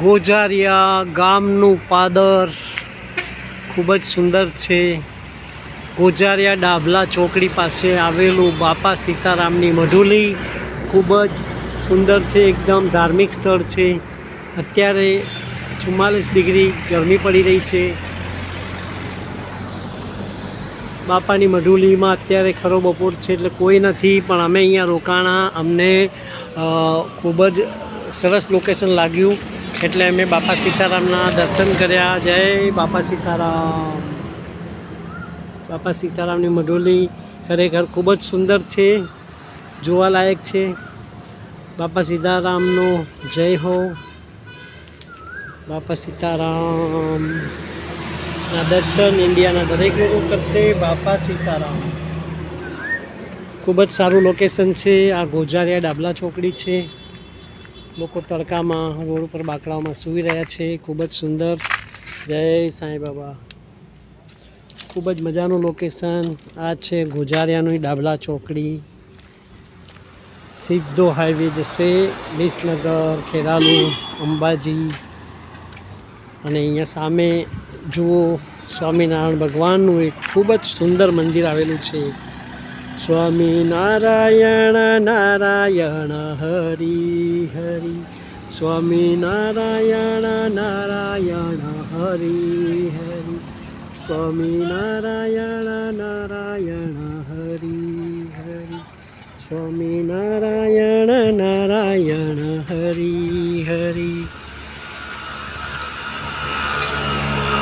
ગોજારિયા ગામનું પાદર ખૂબ જ સુંદર છે. ગોજારિયા ડાભલા ચોકડી પાસે આવેલું બાપા સીતારામની મઢુલી ખૂબ જ સુંદર છે, એકદમ ધાર્મિક સ્થળ છે. અત્યારે ચુમ્માલીસ ડિગ્રી ગરમી પડી રહી છે. બાપાની મઢુલીમાં અત્યારે ખરો બપોર છે એટલે કોઈ નથી, પણ અમે અહીંયા રોકાણા. અમને ખૂબ જ સરસ લોકેશન લાગ્યું. એટલે અમે બાપા સીતારામના દર્શન કર્યા. જય બાપા સીતારામ. બાપા સીતારામની મઢોલી ખરેખર ખૂબ જ સુંદર છે, જોવાલાયક છે. બાપા સીતારામનો જય હો. બાપા સીતારામ. ના દર્શન ઇન્ડિયાના દરેક લોકો કરશે, બાપા સીતારામ. ખૂબ જ સારું લોકેશન છે. આ ગોજારિયા ડાબલા ચોકડી છે. લોકો તડકામાં રોડ ઉપર બાકડાઓમાં સૂઈ રહ્યા છે. ખૂબ જ સુંદર. જય સાંઈ બાબા ખૂબ જ મજાનું લોકેશન આ છે ગોજારિયાનું ડાબલા ચોકડી. સીધો હાઈવે જશે. વિસનગર, ખેરાલુ, અંબાજી. અને અહીંયા સામે જુઓ સ્વામિનારાયણ ભગવાનનું એક ખૂબ જ સુંદર મંદિર આવેલું છે. સ્વામિનારાયણ નારાયણ હરિ હરિ. સ્વામી નારાયણ હરિ હરિ. સ્વામી નારાયણ હરિ હરિ. સ્વામી નારાયણ